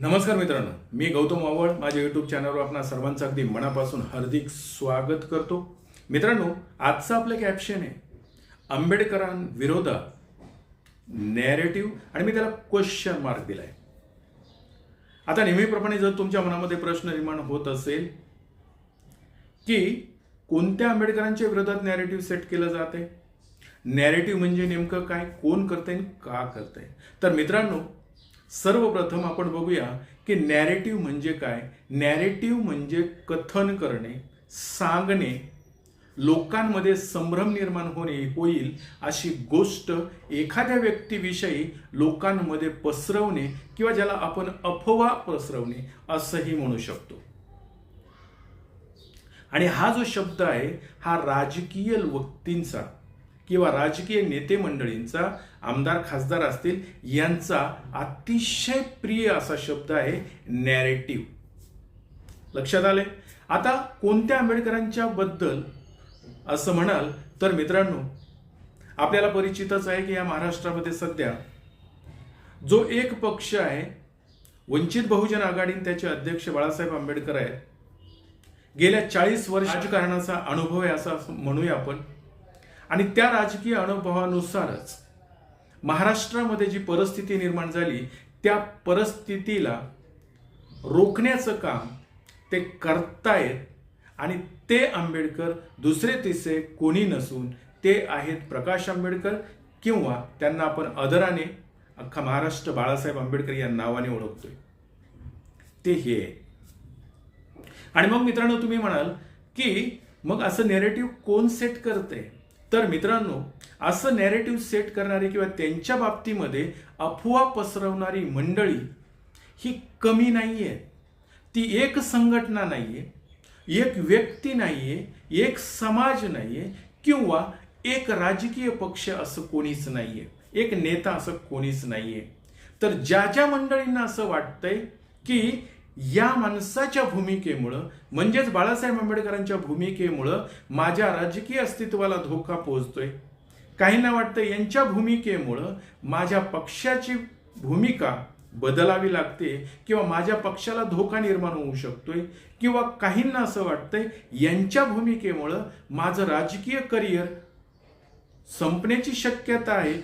नमस्कार मित्रांनो मी गौतम आवड माझ्या यूट्यूब चॅनलवर आपणा सर्वांचं अगदी मनापासून हार्दिक स्वागत करतो. मित्रांनो आजचं आपलं कॅप्शन आहे आंबेडकरांविरोधात नॅरेटिव्ह आणि मी त्याला क्वेश्चन मार्क दिलाय. आता नेहमीप्रमाणे जर तुमच्या मनामध्ये प्रश्न निर्माण होत असेल की कोणत्या आंबेडकरांच्या विरोधात नॅरेटिव्ह सेट केलं जाते नॅरेटिव्ह म्हणजे नेमकं काय? कोण करते आणि का करते तर मित्रांनो सर्वप्रथम आपण बघूया की नॅरेटिव्ह म्हणजे काय? नॅरेटिव्ह म्हणजे कथन करणे सांगणे लोकांमध्ये संभ्रम निर्माण होणे होईल अशी गोष्ट एखाद्या व्यक्तीविषयी लोकांमध्ये पसरवणे किंवा ज्याला आपण अफवा पसरवणे असंही म्हणू शकतो. आणि हा जो शब्द आहे हा राजकीय व्यक्तींचा किंवा राजकीय नेते मंडळींचा आमदार खासदार असतील यांचा अतिशय प्रिय असा शब्द आहे नॅरेटिव्ह लक्षात आले आता कोणत्या आंबेडकरांच्या बद्दल असं म्हणाल तर मित्रांनो आपल्याला परिचितच आहे की या महाराष्ट्रामध्ये सध्या जो एक पक्ष आहे वंचित बहुजन आघाडी आणि त्याचे अध्यक्ष बाळासाहेब आंबेडकर आहेत. गेल्या चाळीस वर्ष राजकारणाचा अनुभव आहे असं म्हणूया आपण. आणि त्या राजकीय अनुभवानुसारच महाराष्ट्रामध्ये जी परिस्थिती निर्माण झाली त्या परिस्थितीला रोखण्याचं काम ते करतायत आणि ते आंबेडकर दुसरे तिसरे कोणी नसून ते आहेत प्रकाश आंबेडकर किंवा त्यांना आपण आदराने अख्खा महाराष्ट्र बाळासाहेब आंबेडकर या नावाने ओळखतोय. ते हे आहे आणि मग मित्रांनो तुम्ही म्हणाल की मग असं नेरेटिव्ह कोण सेट करते तर मित्रांनो असं नॅरेटिव्ह सेट करणारे किंवा त्यांच्या बाबतीमध्ये अफवा पसरवणारी मंडळी ही कमी नाहीये. ती एक संघटना नाहीये एक व्यक्ती नाहीये एक समाज नाहीये किंवा एक राजकीय पक्ष असं कोणीच नाहीये. एक नेता असं कोणीच नाहीये. तर ज्या ज्या मंडळींना असं वाटतंय की या माणसाच्या भूमिकेमुळं म्हणजेच बाळासाहेब आंबेडकरांच्या भूमिकेमुळं माझ्या राजकीय अस्तित्वाला धोका पोहोचतोय. काहींना वाटतं यांच्या भूमिकेमुळं माझ्या पक्षाची भूमिका बदलावी लागते किंवा माझ्या पक्षाला धोका निर्माण होऊ शकतोय किंवा काहींना असं वाटतंय यांच्या भूमिकेमुळं माझं राजकीय करिअर संपण्याची शक्यता आहे.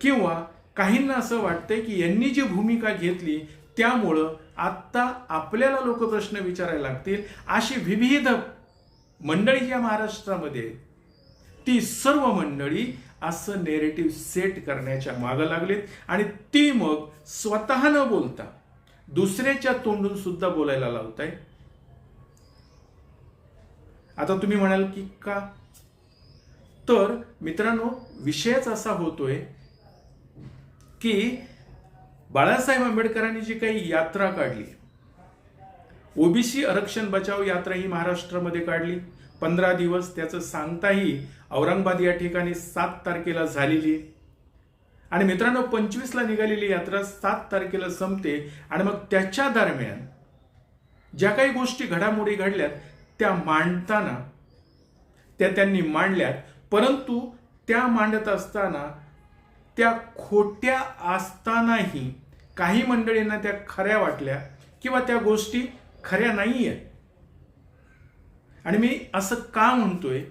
किंवा काहींना असं वाटतंय की यांनी जी भूमिका घेतली त्यामुळं आत्ता आपल्याला लोक प्रश्न विचारायला लागतील अशी विविध मंडळी या महाराष्ट्रामध्ये आहेत. ती सर्व मंडळी असं नेरेटिव्ह सेट करण्याच्या मागं लागलीत आणि ती मग स्वतः न बोलता. दुसऱ्याच्या तोंडून सुद्धा बोलायला लावताय. आता तुम्ही म्हणाल की का? तर मित्रांनो विषयच असा होतोय की बाळासाहेब आंबेडकरांनी जी काही यात्रा काढली ओबीसी आरक्षण बचाव यात्रा ही महाराष्ट्रामध्ये काढली. पंधरा दिवस त्याचं सांगताही औरंगाबाद या ठिकाणी सात तारखेला झालेली आणि मित्रांनो पंचवीसला निघालेली यात्रा सात तारखेला संपते आणि मग त्याच्या दरम्यान ज्या काही गोष्टी घडामोडी घडल्यात त्या मांडताना त्या त्यांनी मांडल्यात. परंतु त्या मांडत असताना त्या खोट्या असतानाही काही मंडळींना त्या खऱ्या वाटल्या किंवा त्या गोष्टी खऱ्या नाही आहेत आणि मी असं का म्हणतोय?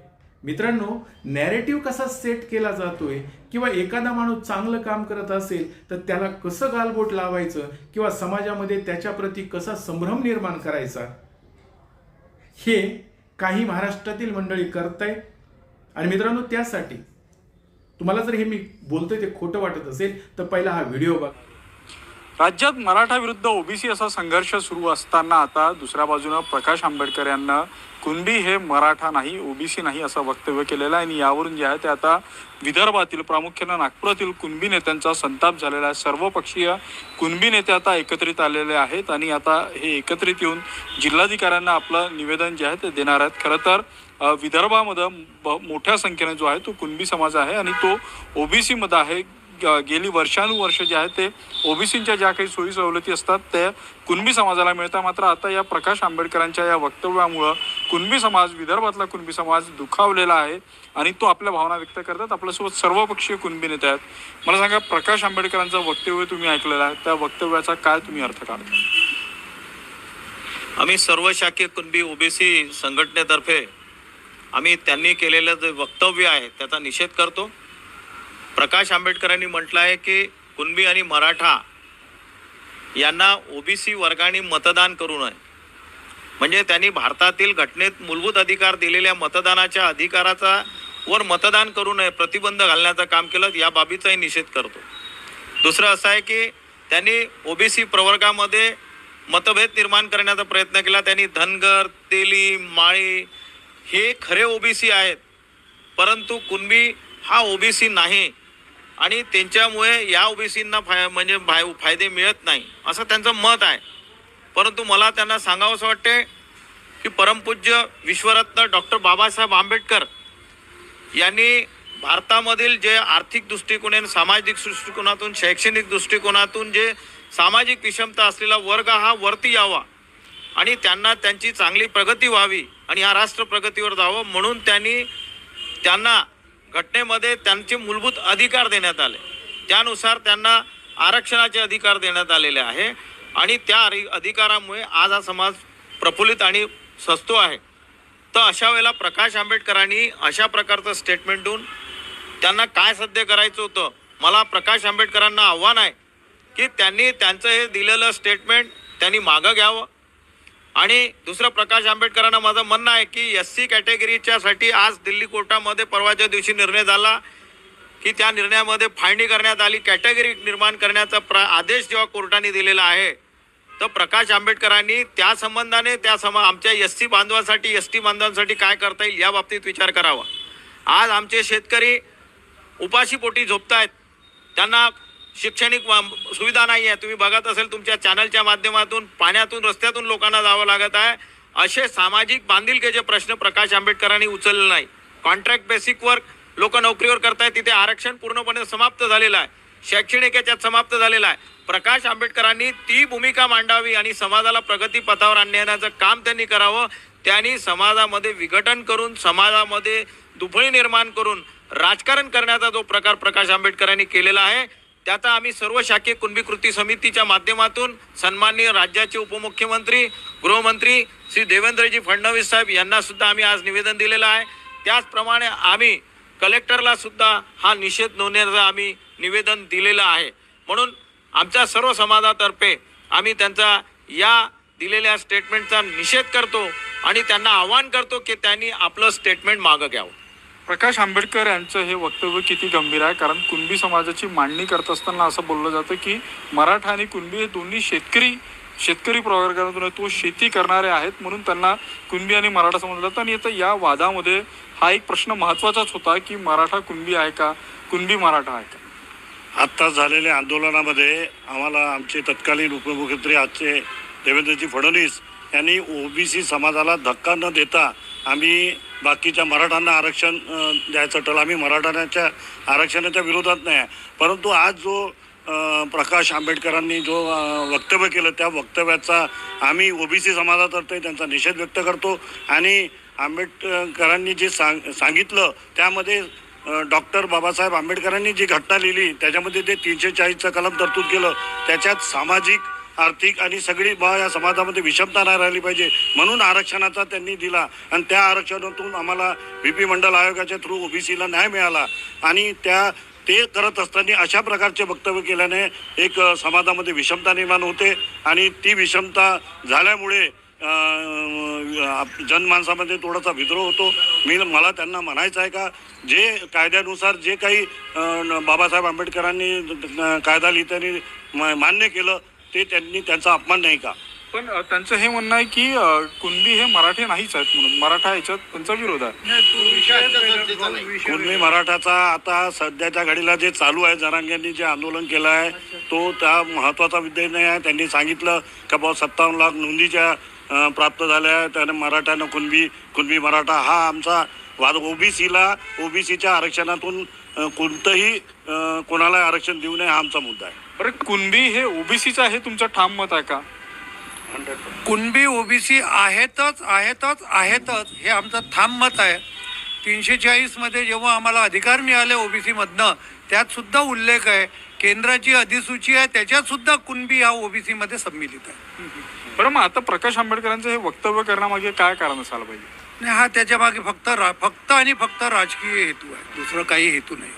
मित्रांनो नॅरेटिव्ह कसा सेट केला जातोय किंवा एखादा माणूस चांगलं काम करत असेल तर त्याला कसं गालबोट लावायचं किंवा समाजामध्ये त्याच्याप्रती कसा संभ्रम निर्माण करायचा? हे काही महाराष्ट्रातील मंडळी करताय आणि मित्रांनो त्यासाठी तुम्हाला जर हे मी बोलतोय ते खोटं वाटत असेल तर पहिला हा व्हिडिओ बघा. राज्यात मराठा विरुद्ध ओबीसी असा संघर्ष सुरू असताना आता दुसऱ्या बाजूनं प्रकाश आंबेडकर यांना कुणबी हे मराठा नाही ओबीसी नाही असं वक्तव्य केलेलं आहे. आणि यावरून जे आहे ते आता विदर्भातील प्रामुख्यानं नागपुरातील कुणबी नेत्यांचा संताप झालेला आहे. सर्वपक्षीय कुणबी नेते आता एकत्रित आलेले आहेत आणि आता हे एकत्रित येऊन जिल्हाधिकाऱ्यांना आपलं निवेदन जे आहे ते देणार आहेत. खरं तर विदर्भामध्ये ब- मोठ्या संख्येने जो आहे तो कुणबी समाज आहे आणि तो ओबीसीमध्ये आहे. गेली वर्षानुवर्ष जे आहे ते ओबीसींच्या ज्या काही सोयी सवलती असतात त्या कुणबी समाजाला मिळतात. मात्र आता या प्रकाश आंबेडकरांच्या या वक्तव्यामुळं कुणबी समाज विदर्भातला कुणबी समाज दुखावलेला आहे आणि तो आपल्या भावना व्यक्त करतात. आपल्यासोबत सर्वपक्षीय कुणबी नेते आहेत. मला सांगा प्रकाश आंबेडकरांचं वक्तव्य तुम्ही ऐकलेलं आहे. त्या वक्तव्याचा काय तुम्ही अर्थ काढता? आम्ही सर्व शाखीय कुणबी ओबीसी संघटनेतर्फे आम्ही त्यांनी केलेलं जे वक्तव्य आहे त्याचा निषेध करतो. प्रकाश आंबेडकरांनी म्हटलं आहे की कुणबी आणि मराठा यांना ओबीसी वर्गाने मतदान करू नये. म्हणजे त्यांनी भारतातील घटनेत मूलभूत अधिकार दिलेल्या मतदानाच्या अधिकाराचा वर मतदान करू नये प्रतिबंध घालण्याचं काम केलं या बाबीचाही निषेध करतो. दुसरं असं आहे की त्यांनी ओबीसी प्रवर्गामध्ये मतभेद निर्माण करण्याचा प्रयत्न केला. त्यांनी धनगर तेली माळी हे खरे ओबीसी आहेत. परंतु कुणबी हा ओबीसी नाही. आणि त्यांच्यामुळे या ओबीसींना फाय म्हणजे फाय फायदे मिळत नाही. असं त्यांचं मत आहे. परंतु मला त्यांना सांगावंसं वाटते की परमपूज्य विश्वरत्न डॉक्टर बाबासाहेब आंबेडकर यांनी भारतामधील जे आर्थिक दृष्टिकोनातून सामाजिक दृष्टिकोनातून शैक्षणिक दृष्टिकोनातून जे सामाजिक विषमता असलेला वर्ग हा वरती यावा आणि त्यांना त्यांची चांगली प्रगती व्हावी आणि हा राष्ट्र प्रगतीवर जावं म्हणून त्यांनी त्यांना घटनेमध्ये त्यांचे मूलभूत अधिकार देण्यात आले. त्यानुसार त्यांना आरक्षणाचे अधिकार देण्यात आलेले आहे आणि त्या अधिकारामुळे आज हा समाज प्रफुल्लित आणि सस्तो आहे. तर अशा वेळेला प्रकाश आंबेडकरांनी अशा प्रकारचं स्टेटमेंट देऊन त्यांना काय साध्य करायचं होतं मला प्रकाश आंबेडकरांना आव्हान आहे की त्यांनी त्यांचं हे दिलेलं स्टेटमेंट त्यांनी मागं घ्यावं. आणि दुसरं प्रकाश आंबेडकरांना माझं म्हणणं आहे की एस सी कॅटेगरीच्यासाठी आज दिल्ली कोर्टामध्ये परवाच्या दिवशी निर्णय झाला की त्या निर्णयामध्ये फाळणी करण्यात आली कॅटेगरी निर्माण करण्याचा प्र आदेश जेव्हा कोर्टाने दिलेला आहे तर प्रकाश आंबेडकरांनी त्या संबंधाने त्या सम आमच्या एस सी बांधवांसाठी एस टी बांधवांसाठी काय करता येईल या बाबतीत विचार करावा. आज आमचे शेतकरी उपाशीपोटी झोपत आहेत त्यांना शैक्षणिक वा- सुविधा नाही आहे. तुम्ही बघत असेल तुमच्या चॅनलच्या माध्यमातून पाण्यातून रस्त्यातून लोकांना जावं लागत आहे. असे सामाजिक बांधिलकीचे प्रश्न प्रकाश आंबेडकरांनी उचलले नाही. कॉन्ट्रॅक्ट बेसिकवर लोक नोकरीवर करतायत तिथे आरक्षण पूर्णपणे समाप्त झालेलं आहे. शैक्षणिक याच्यात समाप्त झालेलं आहे. प्रकाश आंबेडकरांनी ती भूमिका मांडावी आणि समाजाला प्रगती पथावर आणण्याचं काम त्यांनी करावं. त्यांनी समाजामध्ये विघटन करून समाजामध्ये दुफळी निर्माण करून राजकारण करण्याचा जो प्रकार प्रकाश आंबेडकरांनी केलेला आहे त्याचा आम्ही सर्व शाखीय कुणबी कृती समितीच्या माध्यमातून सन्माननीय राज्याचे उपमुख्यमंत्री गृहमंत्री श्री देवेंद्रजी फडणवीस साहेब यांना सुद्धा आम्ही आज निवेदन दिलेलं आहे. त्याचप्रमाणे आम्ही कलेक्टरला सुद्धा हा निषेध नोंदण्याचं आम्ही निवेदन दिलेलं आहे. म्हणून आमच्या सर्व समाजातर्फे आम्ही त्यांचा या दिलेल्या स्टेटमेंटचा निषेध करतो आणि त्यांना आवाहन करतो की त्यांनी आपलं स्टेटमेंट मागं घ्यावं. प्रकाश आंबेडकर यांचं हे वक्तव्य किती गंभीर आहे? कारण कुणबी समाजाची मांडणी करत असताना असं बोललं जातं की मराठा आणि कुणबी हे दोन्ही शेतकरी शेतकरी प्रवर्गातून तो शेती करणारे आहेत म्हणून त्यांना कुणबी आणि मराठा समजलं जातं. आणि आता या वादामध्ये हा एक प्रश्न महत्त्वाचाच होता की मराठा कुणबी आहे का? कुणबी मराठा आहे का? आत्ता झालेल्या आंदोलनामध्ये आम्हाला आमचे तत्कालीन उपमुख्यमंत्री आजचे देवेंद्रजी फडणवीस यांनी ओबीसी समाजाला धक्का न देता आम्ही बाकीच्या मराठांना आरक्षण द्यायचं ठरलं. आम्ही मराठांच्या आरक्षणाच्या विरोधात नाही आहे. परंतु आज जो प्रकाश आंबेडकरांनी जो वक्तव्य केलं त्या वक्तव्याचा आम्ही ओबीसी समाजातर्फे त्यांचा निषेध व्यक्त करतो. आणि आंबेडकरांनी जे सांग सांगितलं त्यामध्ये डॉक्टर बाबासाहेब आंबेडकरांनी जी घटना लिहिली त्याच्यामध्ये ते तीनशे चाळीसचं कलम तरतूद केलं. त्याच्यात सामाजिक आर्थिक आणि सगळी बा या समाजामध्ये विषमता नाही राहिली पाहिजे. म्हणून आरक्षणाचा त्यांनी दिला. आणि त्या आरक्षणातून आम्हाला व्ही पी मंडल आयोगाच्या थ्रू ओबीसीला न्याय मिळाला. आणि त्या ते करत असताना अशा प्रकारचे वक्तव्य केल्याने एक समाजामध्ये विषमता निर्माण होते. आणि ती विषमता झाल्यामुळे आप- जनमानसामध्ये थोडासा विद्रोह होतो. मी मला त्यांना म्हणायचं आहे का जे कायद्यानुसार जे काही बाबासाहेब आंबेडकरांनी कायदा लिहिताना मान्य केलं ते त्यांनी त्यांचा अपमान नाही का? पण त्यांचं हे म्हणणं आहे की कुणबी हे मराठी नाहीच आहेत म्हणून. मराठा याच्यात त्यांचा विरोध आहे. कुणबी मराठाचा आता सध्याच्या घडीला जे चालू आहे जरांग्यांनी जे आंदोलन केलं आहे तो त्या महत्त्वाचा विषय नाही आहे. त्यांनी सांगितलं का बाबा सत्तावन्न लाख नोंदीच्या प्राप्त झाल्या आहेत. त्याने मराठ्यानं कुणबी कुणबी मराठा हा आमचा वाद. ओबीसीला ओबीसीच्या आरक्षणातून कोणतंही कोणाला आरक्षण देऊ नये हा आमचा मुद्दा आहे. बरं कुणबी हे ओबीसीचं आहे तुमचं ठाम मत आहे का? कुणबी ओबीसी आहेतच आहेतच आहेतच हे आमचं ठाम मत आहे. तीनशे चाळीसमध्ये जेव्हा आम्हाला अधिकार मिळाले ओबीसी मधनं त्यात सुद्धा उल्लेख आहे. केंद्राची अधिसूची आहे त्याच्यात सुद्धा कुणबी हा ओबीसी मध्ये सम्मिलित आहे. बरं मग आता प्रकाश आंबेडकरांचं हे वक्तव्य करण्यामागे काय कारण असायला पाहिजे? आणि हा त्याच्यामागे फक्त रा फक्त आणि फक्त राजकीय हेतू आहे. दुसरं काही हेतू नाही.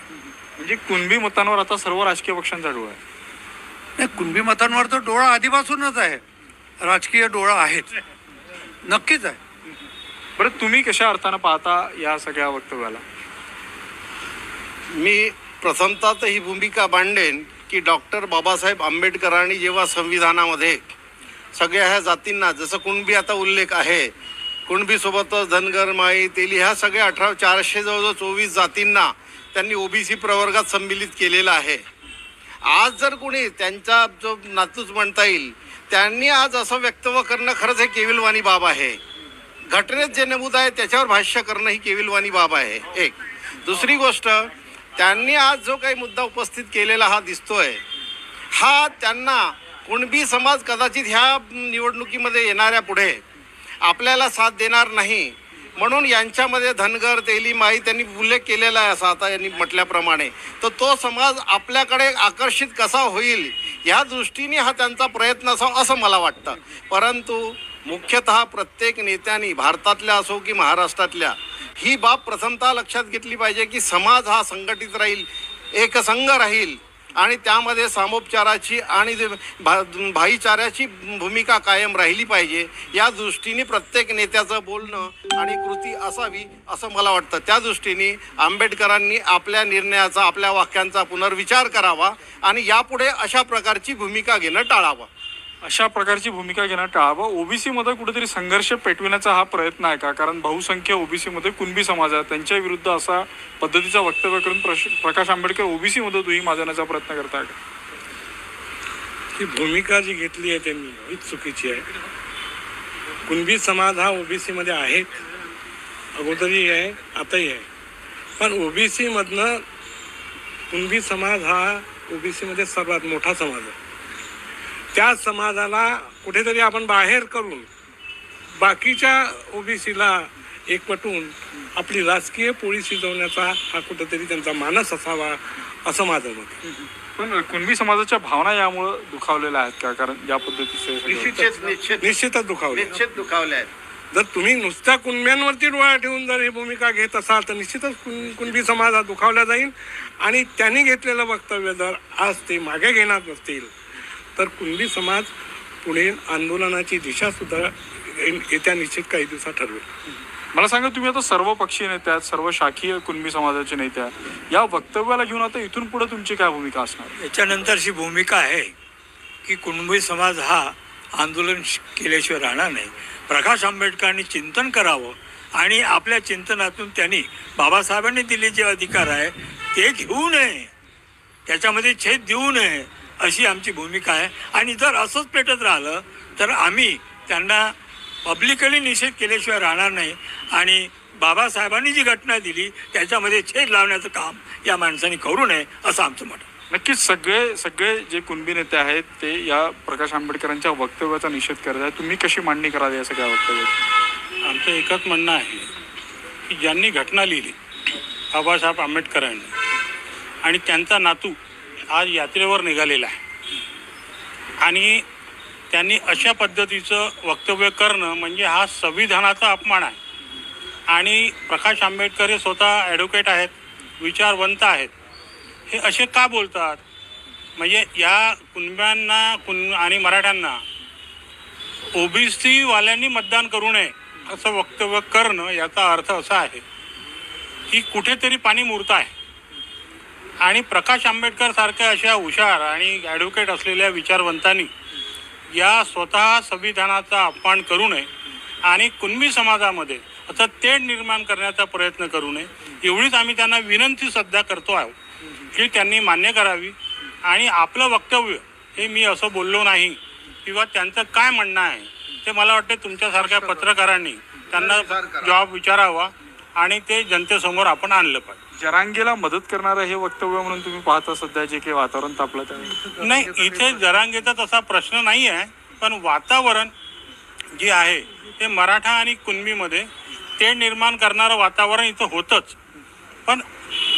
म्हणजे कुणबी मतांवर आता सर्व राजकीय पक्षांचा डोळा आहे. नाही कुणबी मतांवर तर डोळा आधीपासूनच आहे. राजकीय डोळा आहेच नक्कीच आहे. बरं तुम्ही कशा अर्थानं पाहता या सगळ्या वक्तव्याला? मी प्रथमतः तर ही भूमिका मांडेन की डॉक्टर बाबासाहेब आंबेडकरांनी जेव्हा संविधानामध्ये सगळ्या ह्या जातींना जसं कुणबी आता उल्लेख आहे कुणबीसोबतच धनगर माई तेली ह्या सगळ्या अठरा चारशे जवळजवळ चोवीस जातींना त्यांनी ओबीसी प्रवर्गात संमिलित केलेलं आहे. आज जर कोणी त्यांचा जो नातूच म्हणता येईल त्यांनी आज असं वक्तव्य करणं खरंच हे केविलवाणी बाब आहे. घटनेत जे नमूद आहे त्याच्यावर भाष्य करणं ही केविलवाणी बाब आहे. एक. दुसरी गोष्ट त्यांनी आज जो काही मुद्दा उपस्थित केलेला हा दिसतोय हा त्यांना कुणबी समाज कदाचित ह्या निवडणुकीमध्ये येणाऱ्या पुढे आपल्याला साथ देणार नाही. म्हणून यांच्यामध्ये धनगर तेली माई त्यांनी उल्लेख केलेला आहे असा आता यांनी म्हटल्याप्रमाणे. तर तो समाज आपल्याकडे आकर्षित कसा होईल ह्या दृष्टीने हा त्यांचा प्रयत्न असावा असं मला वाटतं. परंतु मुख्यतः प्रत्येक नेत्यांनी भारतातल्या असो की महाराष्ट्रातल्या ही बाब प्रथमतः लक्षात घेतली पाहिजे की समाज हा संघटित राहील एकसंघ राहील. आणि त्यामध्ये सामोपचाराची आणि भा भाईचाऱ्याची भूमिका कायम राहिली पाहिजे या दृष्टीने प्रत्येक नेत्याचं बोलणं आणि कृती असावी असं मला वाटतं. त्या दृष्टीने आंबेडकरांनी आपल्या निर्णयाचा आपल्या वाक्यांचा पुनर्विचार करावा आणि यापुढे अशा प्रकारची भूमिका घेणं टाळावं. अशा प्रकारची भूमिका घेणं टाळावं. ओबीसीमध्ये कुठेतरी संघर्ष पेटविण्याचा हा प्रयत्न आहे का? कारण बहुसंख्य ओबीसीमध्ये कुणबी समाज आहे. त्यांच्या विरुद्ध असा पद्धतीचा वक्तव्य करून प्रश- प्रकाश आंबेडकर ओबीसीमध्ये दुही माजवण्याचा प्रयत्न करत का ही भूमिका जी घेतली आहे त्यांनी हीच चुकीची आहे. कुणबी समाज हा ओबीसीमध्ये आहे. अगोदरही आहे आताही आहे. पण ओबीसीमधनं कुणबी समाज हा ओबीसीमध्ये सर्वात मोठा समाज आहे. त्या समाजाला कुठेतरी आपण बाहेर करून बाकीच्या ओबीसीला एकवटून आपली राजकीय पोळी शिजवण्याचा हा कुठेतरी त्यांचा मानस असावा असं माझं मत. पण कुणबी समाजाच्या भावना यामुळं दुखावलेल्या आहेत का? कारण या पद्धतीचे सगळं- निश्चित निश्चित. निश्चितच दुखावले. निश्चित दुखावले आहेत. जर तुम्ही नुसत्या कुणब्यांवरती डोळा ठेवून जर ही भूमिका घेत असाल तर निश्चितच कुण कुणबी समाज हा दुखावला जाईल. आणि त्यांनी घेतलेलं वक्तव्य जर आज ते मागे घेणार नसतील तर कुणबी समाज पुढे आंदोलनाची दिशा सुद्धा येत्या निश्चित काही दिवसात ठरवेल. मला सांगा तुम्ही आता सर्व पक्षीय नेते आहेत सर्व शाखीय कुणबी समाजाचे नेते आहेत या वक्तव्याला घेऊन आता इथून पुढे तुमची काय भूमिका असणार? याच्यानंतरची भूमिका आहे की कुणबी समाज हा आंदोलन श- केल्याशिवाय राहणार नाही. प्रकाश आंबेडकरांनी चिंतन करावं आणि आपल्या चिंतनातून त्यांनी बाबासाहेबांनी दिले जे अधिकार आहे ते घेऊ नये. त्याच्यामध्ये छेद देऊ नये. अशी आमची भूमिका आहे. आणि जर असंच पेटत राहिलं तर आम्ही त्यांना पब्लिकली निषेध केल्याशिवाय राहणार नाही. आणि बाबासाहेबांनी जी घटना दिली त्याच्यामध्ये छेद लावण्याचं काम या माणसाने करू नये असं आमचं मत आहे. नक्कीच सगळे सगळे जे कुणबी नेते आहेत ते या प्रकाश आंबेडकरांच्या वक्तव्याचा निषेध करत आहेत. तुम्ही कशी मांडणी कराल या सगळ्या वक्तव्याची? आमचं एकच म्हणणं आहे की ज्यांनी घटना लिहिली बाबासाहेब आंबेडकरांनी आणि त्यांचा नातू आज यात्रेवर निघालेला आहे. आणि त्यांनी अशा पद्धतीचं वक्तव्य करणं म्हणजे हा संविधानाचा अपमान आहे. आणि प्रकाश आंबेडकर हे स्वतः ॲडव्होकेट आहेत विचारवंत आहेत. हे असे का बोलतात? म्हणजे या कुणब्यांना कुण आणि मराठ्यांना ओबीसीवाल्यांनी मतदान करू नये असं वक्तव्य करणं याचा अर्थ असा आहे की कुठेतरी पाणी मुरत आहे. आणि प्रकाश आंबेडकर सारख्या अशा हुशार आणि ॲडव्होकेट असलेल्या विचारवंतांनी या स्वतः संविधानाचा अपमान करू नये आणि कुणबी समाजामध्ये असं तेढ निर्माण करण्याचा प्रयत्न करू नये एवढीच आम्ही त्यांना विनंती सध्या करतो आहोत की त्यांनी मान्य करावी आणि आपलं वक्तव्य हे मी असं बोललो नाही किंवा त्यांचं काय म्हणणं आहे ते मला वाटते तुमच्यासारख्या पत्रकारांनी त्यांना जबाब विचारावा आणि ते जनतेसमोर आपण आणलं पाहिजे. जरांगेला मदत करणारं हे वक्तव्य म्हणून तुम्ही पाहता सध्या जे काही वातावरण तापलं त्या नाही इथे जरांगेचा तसा प्रश्न नाही आहे पण वातावरण जे आहे ते मराठा आणि कुणबीमध्ये ते निर्माण करणारं वातावरण इथं होतंच. पण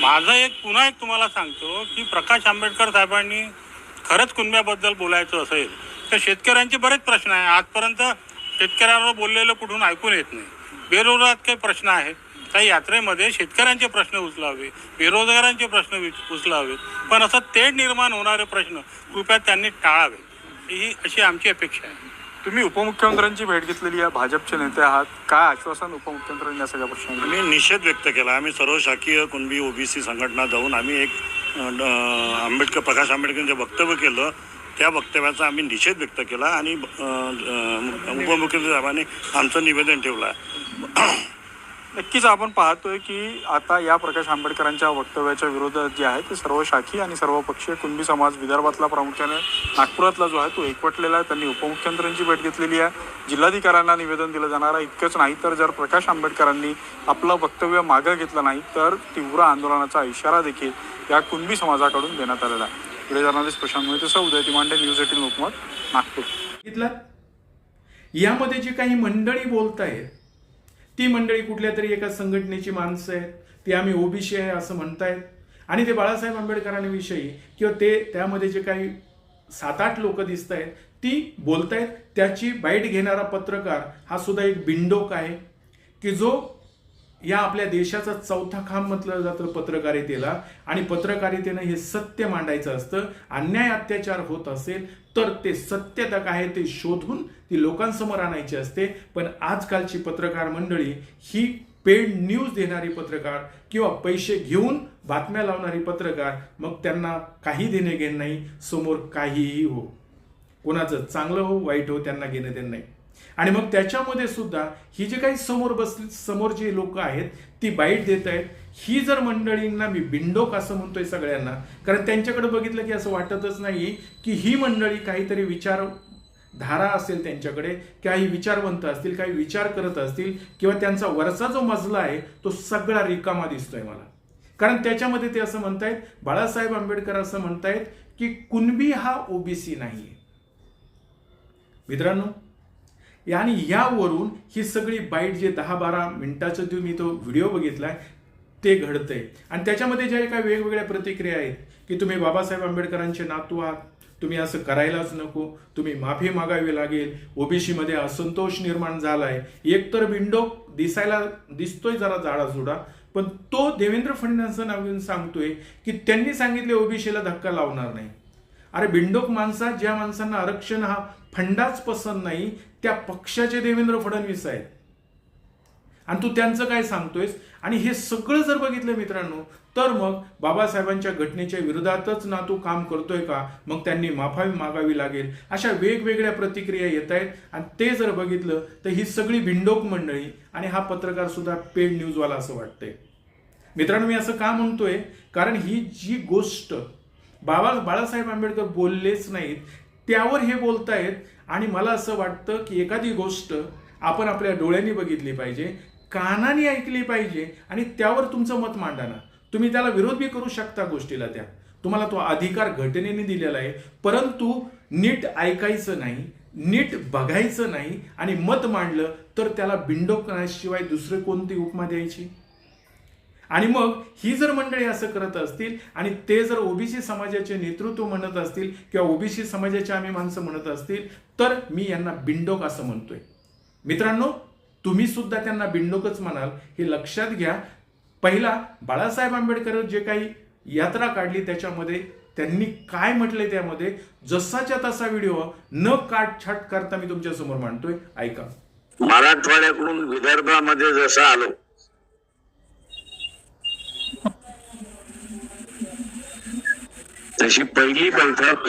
माझं एक पुन्हा एक तुम्हाला सांगतो की प्रकाश आंबेडकर साहेबांनी खरंच कुणब्याबद्दल बोलायचं असेल तर शेतकऱ्यांचे बरेच प्रश्न आहे. आजपर्यंत शेतकऱ्यांवर बोललेलं कुठून ऐकून येत नाही. बेरोजगारात काही प्रश्न आहेत. काही यात्रेमध्ये शेतकऱ्यांचे प्रश्न उचलावे बेरोजगारांचे प्रश्न उचलावे. पण असं तेढ निर्माण होणारे प्रश्न कृपया त्यांनी टाळावे. ही अशी आमची अपेक्षा आहे. तुम्ही उपमुख्यमंत्र्यांची भेट घेतलेली आहे भाजपचे नेते आहात. काय आश्वासन उपमुख्यमंत्र्यांनी या सगळ्या प्रश्नांवर आम्ही निषेध व्यक्त केला. आम्ही सर्व शाखीय कुणबी ओबीसी संघटना जाऊन आम्ही एक आंबेडकर प्रकाश आंबेडकरांचे वक्तव्य केलं त्या वक्तव्याचा आम्ही निषेध व्यक्त केला आणि उपमुख्यमंत्री साहेबांनी आमचं निवेदन ठेवलं आहे. नक्कीच आपण पाहतोय की आता या प्रकाश आंबेडकरांच्या वक्तव्याच्या विरोधात जे आहे ते सर्व शाखी आणि सर्व पक्षीय कुणबी समाज विदर्भातला प्रामुख्याने नागपुरातला जो आहे तो एकवटलेला आहे. त्यांनी उपमुख्यमंत्र्यांची भेट घेतलेली आहे. जिल्हाधिकाऱ्यांना निवेदन दिलं जाणार आहे. इतकंच नाही तर जर प्रकाश आंबेडकरांनी आपलं वक्तव्य मागं घेतलं नाही तर तीव्र आंदोलनाचा इशारा देखील या कुणबी समाजाकडून देण्यात आलेला आहे. पुढे journalist Prashant Mohite Uday Timande news eighteen Lokmat Nagpur. यामध्ये जी काही मंडळी बोलत आहेत ती मंडळी कुठल्या तरी एका संघटनेची माणसं आहेत ती आम्ही ओबीसी आहे असं म्हणतायत. आणि ते बाळासाहेब आंबेडकरांविषयी किंवा ते त्यामध्ये जे काही सात आठ लोक दिसत आहेत ती बोलतायत. त्याची बाईट घेणारा पत्रकार हा सुद्धा एक बिंडोक आहे की जो या आपल्या देशाचा चौथा खांब म्हटलं जातं पत्रकारितेला. आणि पत्रकारितेनं हे सत्य मांडायचं असतं. अन्याय अत्याचार होत असेल तर ते सत्य तक आहे ते शोधून ती लोकांसमोर आणायची असते. पण आजकालची पत्रकार मंडळी ही पेड न्यूज देणारी पत्रकार किंवा पैसे घेऊन बातम्या लावणारी पत्रकार मग त्यांना काही देणे घेणे नाही समोर काहीही हो. कोणाचं चांगलं हो वाईट हो त्यांना घेणं देणं नाही. आणि मग त्याच्यामध्ये सुद्धा ही जी काही समोर बसली समोर जी लोक आहेत ती बाईट देत आहेत ही जर मंडळींना मी बिंडोक असं म्हणतोय सगळ्यांना कारण त्यांच्याकडे बघितलं की असं वाटतच नाही की ही मंडळी काहीतरी विचार धारा असेल त्यांच्याकडे काही विचारवंत असतील काही विचार करत असतील किंवा त्यांचा वरचा जो मजला आहे तो सगळा रिकामा दिसतोय मला. कारण त्याच्यामध्ये ते असं म्हणतायत बाळासाहेब आंबेडकर असं म्हणतायत की कुणबी हा ओबीसी नाहीये. मित्रांनो आणि यावरून ही सगळी बाईट जे दहा बारा मिनिटाचं जो मी तो व्हिडिओ बघितलाय ते घडतंय. आणि त्याच्यामध्ये ज्या काही वेगवेगळ्या प्रतिक्रिया आहेत की तुम्ही बाबासाहेब आंबेडकरांचे नातू आहात तुम्ही असं करायलाच नको तुम्ही माफी मागावी लागेल ओबीसी मध्ये असंतोष निर्माण झालाय. एकतर विंडो दिसायला दिसतोय जरा जाडाजुडा पण तो देवेंद्र फडणवीसांचं सांगतोय की त्यांनी सांगितले ओबीसीला धक्का लावणार नाही. अरे बिंडोक माणसा ज्या माणसांना आरक्षण हा फंडाच पसंत नाही त्या पक्षाचे देवेंद्र फडणवीस आहेत. आणि तू त्यांचं काय सांगतोयस? आणि हे सगळं जर बघितलं मित्रांनो तर मग बाबासाहेबांच्या घटनेच्या विरोधातच नातू काम करतोय का? मग त्यांनी माफावी मागावी लागेल. अशा वेगवेगळ्या प्रतिक्रिया येत आहेत. आणि ते जर बघितलं तर ही सगळी भिंडोक मंडळी आणि हा पत्रकार सुद्धा पेड न्यूजवाला असं वाटतंय. मित्रांनो मी असं का म्हणतोय? कारण ही जी गोष्ट बाबा बाळासाहेब आंबेडकर बोललेच नाहीत त्यावर हे बोलतायत. आणि मला असं वाटतं की एखादी गोष्ट आपण आपल्या डोळ्यांनी बघितली पाहिजे. कानाने ऐकली पाहिजे आणि त्यावर तुमचं मत मांडाना तुम्ही त्याला विरोध बी करू शकता गोष्टीला त्या. तुम्हाला तो अधिकार घटनेने दिलेला आहे. परंतु नीट ऐकायचं नाही नीट बघायचं नाही आणि मत मांडलं तर त्याला बिंडोकण्याशिवाय दुसरे कोणती उपमा द्यायची? आणि मग ही जर मंडळी असं करत असतील आणि ते जर ओबीसी समाजाचे नेतृत्व म्हणत असतील किंवा ओबीसी समाजाचे आम्ही माणसं म्हणत असतील तर मी यांना बिंडोक असं म्हणतोय. मित्रांनो तुम्ही सुद्धा त्यांना बिंडोकच म्हणाल हे लक्षात घ्या. पहिला बाळासाहेब आंबेडकर जे काही यात्रा काढली त्याच्यामध्ये त्यांनी काय म्हटले त्यामध्ये? जसाच्या तसा व्हिडिओ न काटछाट करता मी तुमच्यासमोर मांडतोय. ऐका. मराठवाड्याकडून विदर्भामध्ये जसं आलो तशी पहिली बैठक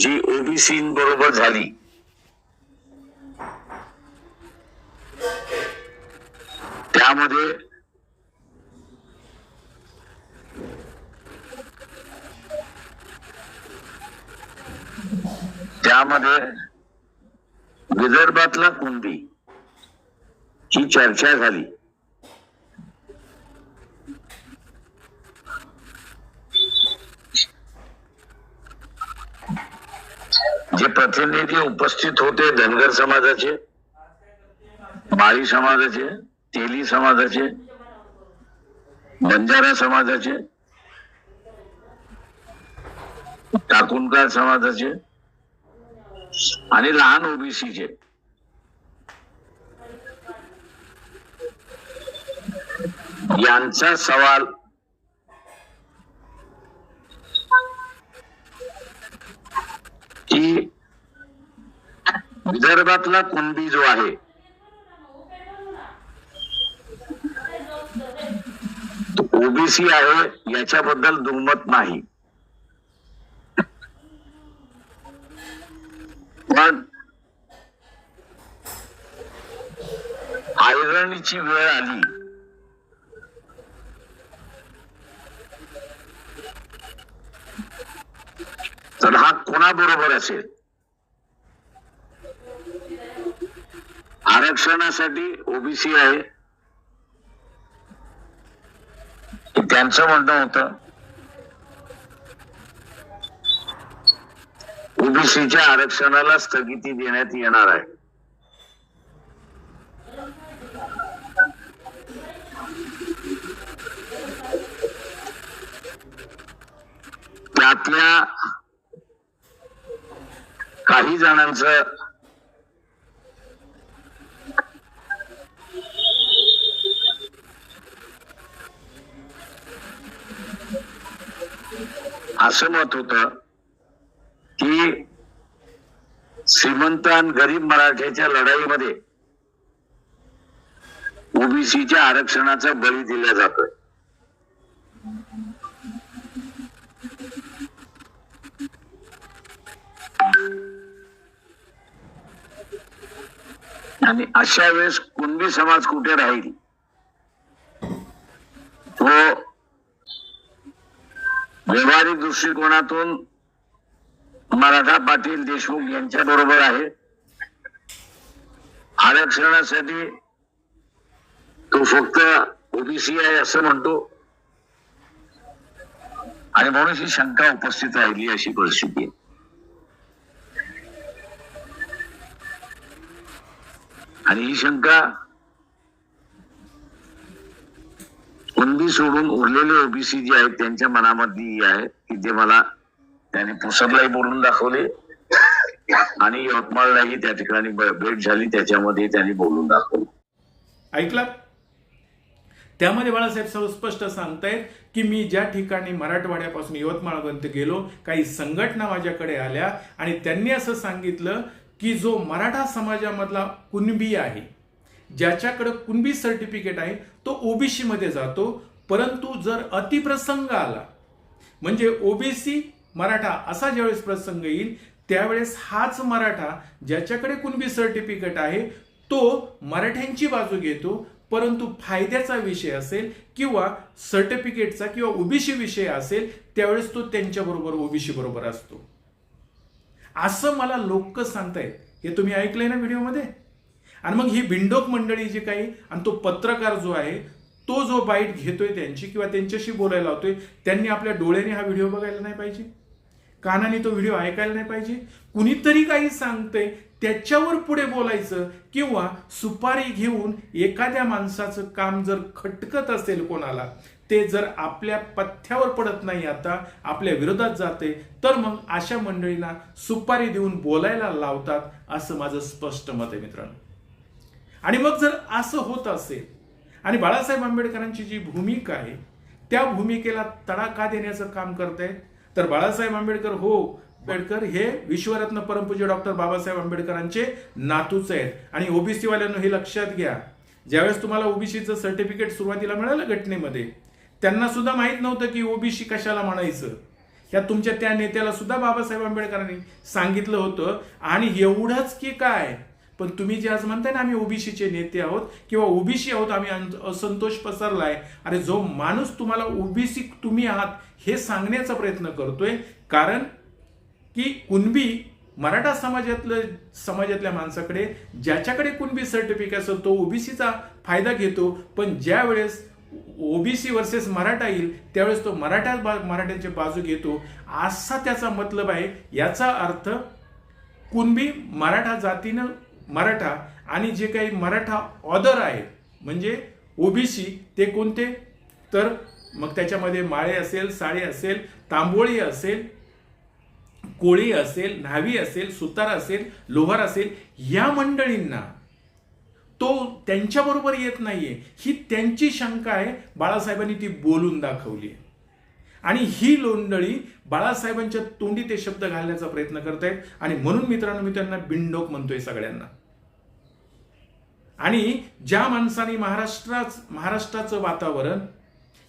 जी ओबीसी बरोबर झाली. त्यामध्ये त्यामध्ये विदर्भातला कुंभी ही चर्चा झाली जे प्रतिनिधी उपस्थित होते धनगर समाजाचे माळी समाजाचे तेली समाजाचे बंजारा समाजाचे टाकुणकार समाजाचे आणि लहान ओबीसीचे. यांचा सवाल विदर्भातला कुणबी जो आहे? ओबीसी आहे याच्याबद्दल दुमत नाही. पण आयरणीची वेळ आली. तर हा कोणाबरोबर असेल? आरक्षणासाठी ओबीसी आहे. त्यांचं म्हणणं होतं ओबीसीच्या आरक्षणाला स्थगिती देण्यात येणार आहे. त्यातल्या काही जणांचं असं मत होत की श्रीमंत आणि गरीब मराठ्याच्या लढाईमध्ये ओबीसीच्या आरक्षणाचा बळी दिला जातोय. आणि अशा वेळेस कुणबी समाज कुठे राहील? तो व्यवहारिक दृष्टिकोनातून मराठा पाटील देशमुख यांच्या बरोबर आहे. आरक्षणासाठी तो फक्त ओबीसी आहे असं म्हणतो. आणि म्हणून ही शंका उपस्थित राहिली अशी परिस्थिती आहे. आणि ही शंका कुणबी सोडून उरलेले ओबीसी जे आहेत त्यांच्या मनामध्ये आहे की ते मला त्याने पुसरलाही बोलून दाखवले. आणि यवतमाळलाही त्या ठिकाणी भेट झाली त्याच्यामध्ये त्यांनी बोलून दाखवलं. ऐकला? त्यामध्ये बाळासाहेब सर्व स्पष्ट सांगतायत की मी ज्या ठिकाणी मराठवाड्यापासून यवतमाळपर्यंत गेलो काही संघटना माझ्याकडे आल्या आणि त्यांनी असं सांगितलं की जो मराठा समाजामधला कुणबी आहे ज्याच्याकडे कुणबी सर्टिफिकेट आहे तो ओबीसी मध्ये जातो. परंतु जर अतिप्रसंग आला म्हणजे ओबीसी मराठा असा ज्यावेळेस प्रसंग येईल त्यावेळेस हाच मराठा ज्याच्याकडे कुणबी सर्टिफिकेट आहे तो मराठ्यांची बाजू घेतो. परंतु फायद्याचा विषय असेल किंवा सर्टिफिकेटचा किंवा ओबीसी विषय असेल त्यावेळेस तो त्यांच्याबरोबर ओबीसी बरोबर असतो. असं मला लोक सांगतायत. हे तुम्ही ऐकलंय ना व्हिडिओमध्ये? आणि मग ही बिंडोक मंडळी जी काही आणि तो पत्रकार जो आहे तो जो बाईट घेतोय त्यांची किंवा त्यांच्याशी बोलायला होतोय त्यांनी आपल्या डोळ्याने हा व्हिडिओ बघायला नाही पाहिजे? कानाने तो व्हिडिओ ऐकायला नाही पाहिजे? कुणीतरी काही सांगतंय त्याच्यावर पुढे बोलायचं किंवा सुपारी घेऊन एखाद्या माणसाचं काम जर खटकत असेल कोणाला ते जर आपल्या पथ्यावर पडत नाही आता आपल्या विरोधात जाते तर मग अशा मंडळींना सुपारी देऊन बोलायला लावतात असं माझं स्पष्ट मत आहे मित्रांनो. आणि मग जर असं होत असेल आणि बाळासाहेब आंबेडकरांची जी भूमिका आहे त्या भूमिकेला तडा का देण्याचं काम करतायत तर बाळासाहेब आंबेडकर हो आंबेडकर हे विश्वरत्न परमपूज्य डॉक्टर बाबासाहेब आंबेडकरांचे नातूच आहेत. आणि ओबीसीवाल्यांना हे लक्षात घ्या ज्यावेळेस तुम्हाला ओबीसीचं सर्टिफिकेट सुरुवातीला मिळालं घटनेमध्ये त्यांना सुद्धा माहीत नव्हतं की ओबीसी कशाला म्हणायचं. या तुमच्या त्या नेत्याला सुद्धा बाबासाहेब आंबेडकरांनी सांगितलं होतं. आणि एवढंच की काय? पण तुम्ही जे आज म्हणताय ना आम्ही ओबीसीचे नेते आहोत किंवा ओबीसी आहोत आम्ही असंतोष पसरलाय. अरे जो माणूस तुम्हाला ओबीसी तुम्ही आहात हे सांगण्याचा प्रयत्न करतोय. कारण की कुणबी मराठा समाजातलं समाजातल्या माणसाकडे ज्याच्याकडे कुणबी सर्टिफिकेट असतो तो ओबीसीचा फायदा घेतो. पण ज्या वेळेस ओबीसी वर्सेस मराठा येईल त्यावेळेस तो मराठा बा- मराठ्यांची बाजू घेतो. असा त्याचा मतलब आहे. याचा अर्थ कुणबी मराठा जातीनं मराठा आणि जे काही मराठा ऑदर आहे म्हणजे ओबीसी ते कोणते? तर मग त्याच्यामध्ये माळे असेल साळे असेल तांबोळी असेल कोळी असेल न्हावी असेल सुतार असेल लोहार असेल या मंडळींना तो त्यांच्याबरोबर येत नाहीये. ही त्यांची शंका आहे. बाळासाहेबांनी ती बोलून दाखवली आणि ही लोंडळी बाळासाहेबांच्या तोंडी ते शब्द घालण्याचा प्रयत्न करतायत. आणि म्हणून मित्रांनो मी त्यांना बिंडोक म्हणतोय सगळ्यांना. आणि ज्या माणसाने महाराष्ट्राच महाराष्ट्राचं वातावरण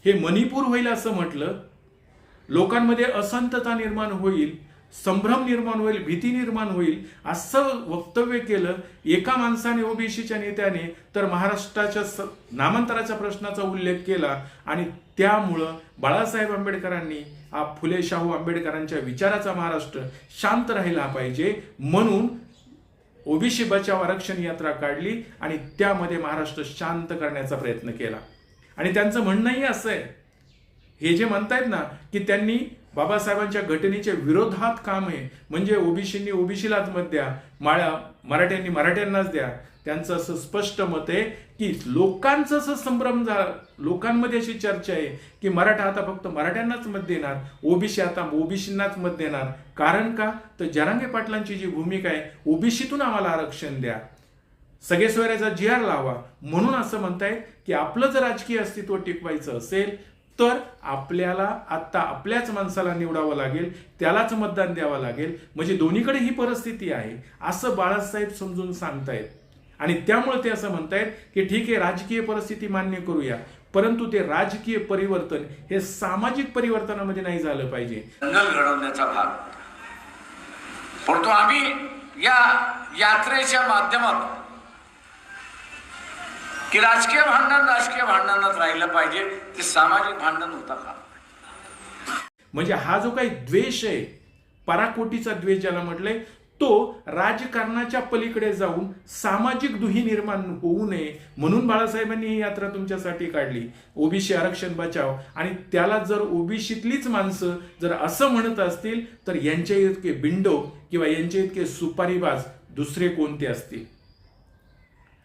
हे मणिपूर होईल असं म्हटलं लोकांमध्ये असंतता निर्माण होईल संभ्रम निर्माण होईल भीती निर्माण होईल असं वक्तव्य केलं एका माणसाने ओबीसीच्या नेत्याने तर महाराष्ट्राच्या स नामांतराच्या प्रश्नाचा उल्लेख केला आणि त्यामुळं बाळासाहेब आंबेडकरांनी हा फुले शाहू आंबेडकरांच्या विचाराचा महाराष्ट्र शांत राहिला पाहिजे म्हणून ओबीसी बचाव आरक्षण यात्रा काढली आणि त्यामध्ये महाराष्ट्र शांत करण्याचा प्रयत्न केला. आणि त्यांचं म्हणणंही असं आहे. हे जे म्हणतायत ना की त्यांनी बाबासाहेबांच्या घटनेच्या विरोधात काम आहे म्हणजे ओबीसींनी ओबीसीलाच मत द्या माळ्या मराठ्यांनी मराठ्यांनाच द्या. त्यांचं असं स्पष्ट मत आहे की लोकांचं असं संभ्रम झाला लोकांमध्ये अशी चर्चा आहे की मराठा आता फक्त मराठ्यांनाच मत देणार ओबीसी आता ओबीसींनाच मत देणार. कारण का? तर जरांगे पाटलांची जी भूमिका आहे ओबीसीतून आम्हाला आरक्षण द्या. सगळे सोयऱ्याचा जी आर लावा. म्हणून असं म्हणतायत की आपलं जर राजकीय अस्तित्व टिकवायचं असेल तर आपल्याला आता आपल्याच माणसाला निवडावं लागेल त्यालाच मतदान द्यावं लागेल. म्हणजे दोन्हीकडे ही परिस्थिती आहे. असं बाळासाहेब समजून सांगतायत. आणि त्यामुळे ते असं म्हणतायत की ठीक आहे राजकीय परिस्थिती मान्य करूया. परंतु ते राजकीय परिवर्तन हे सामाजिक परिवर्तनामध्ये नाही झालं पाहिजे. दंगल घडवण्याचा भाग. परंतु आम्ही या यात्रेच्या माध्यमात की राजकीय भांडण राजकीय भांडणात राहिलं पाहिजे ते सामाजिक भांडण होता का? म्हणजे हा जो काही द्वेष आहे पराकोटीचा द्वेष ज्याला म्हटलंय तो राजकारणाच्या पलीकडे जाऊन सामाजिक दुही निर्माण होऊ नये म्हणून बाळासाहेबांनी ही यात्रा तुमच्यासाठी काढली. ओबीसी आरक्षण बचाव आणि त्याला जर ओबीसीतलीच माणसं जर असं म्हणत असतील तर यांच्या इतके बिंडो किंवा यांच्या इतके सुपारीबाज दुसरे कोणते असतील?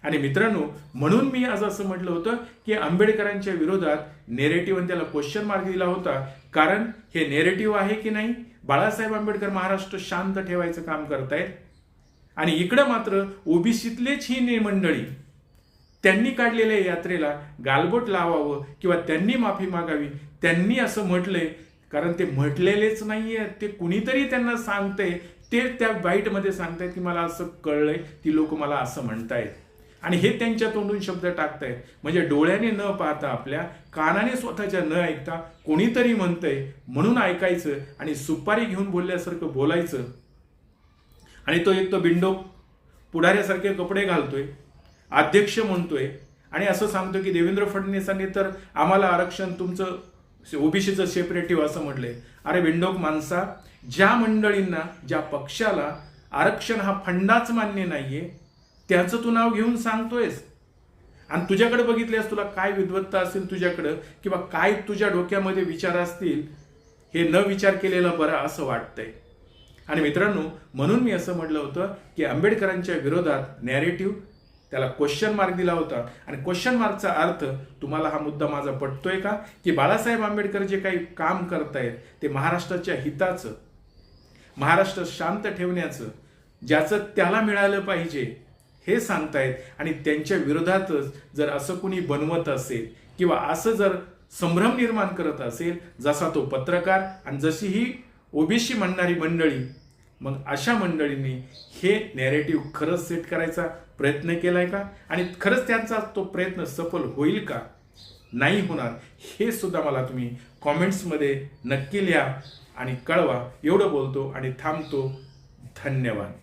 आणि मित्रांनो म्हणून मी आज असं म्हटलं होतं की आंबेडकरांच्या विरोधात नेरेटिव्ह आणि त्याला क्वेश्चन मार्क दिला होता. कारण हे नेरेटिव्ह आहे की नाही? बाळासाहेब आंबेडकर महाराष्ट्र शांत ठेवायचं काम करतायत. आणि इकडं मात्र ओबीसीतलेच ही मंडळी त्यांनी काढलेल्या यात्रेला गालबोट लावावं किंवा त्यांनी माफी मागावी त्यांनी असं म्हटलंय. कारण ते म्हटलेलेच नाहीये. ते कुणीतरी त्यांना सांगतंय. ते त्या बाईटमध्ये सांगतायत की मला असं कळलंय. ती लोक मला असं म्हणतायत. आणि हे त्यांच्या तोंडून शब्द टाकतायत. म्हणजे डोळ्याने न पाहता आपल्या कानाने स्वतःच्या न ऐकता कोणीतरी म्हणतंय म्हणून ऐकायचं आणि सुपारी घेऊन बोलल्यासारखं बोलायचं. आणि तो एक तो बिंडो पुढाऱ्यासारखे कपडे घालतोय अध्यक्ष म्हणतोय. आणि असं सांगतो की देवेंद्र फडणवीसांनी तर आम्हाला आरक्षण तुमचं ओबीसीचं सेपरेटिव्ह असं म्हटलंय. अरे बिंडोक माणसा ज्या मंडळींना ज्या पक्षाला आरक्षण हा फंडाच मान्य नाहीये त्याचं तू नाव घेऊन सांगतोयस. आणि तुझ्याकडे बघितल्यास तुला काय विद्वत्ता असेल तुझ्याकडं किंवा काय तुझ्या डोक्यामध्ये विचार असतील हे न विचार केलेला बरं असं वाटतंय. आणि मित्रांनो म्हणून मी असं म्हटलं होतं की आंबेडकरांच्या विरोधात नॅरेटिव्ह त्याला क्वेश्चन मार्क दिला होता. आणि क्वेश्चन मार्कचा अर्थ तुम्हाला हा मुद्दा माझा पटतोय का? की बाळासाहेब आंबेडकर जे काही काम करतायत ते महाराष्ट्राच्या हिताचं महाराष्ट्र शांत ठेवण्याचं ज्याचं त्याला मिळालं पाहिजे हे सांगतायत. आणि त्यांच्या विरोधातच जर असं कुणी बनवत असेल किंवा असं जर संभ्रम निर्माण करत असेल जसा तो पत्रकार आणि जशी ही ओबीसी म्हणणारी मंडळी मग अशा मंडळींनी हे नॅरेटिव्ह खरंच सेट करायचा प्रयत्न केलाय का? आणि खरंच त्यांचा तो प्रयत्न सफल होईल का? नाही होणार हे सुद्धा मला तुम्ही कॉमेंट्समध्ये नक्की लिहा आणि कळवा. एवढं बोलतो आणि थांबतो. धन्यवाद.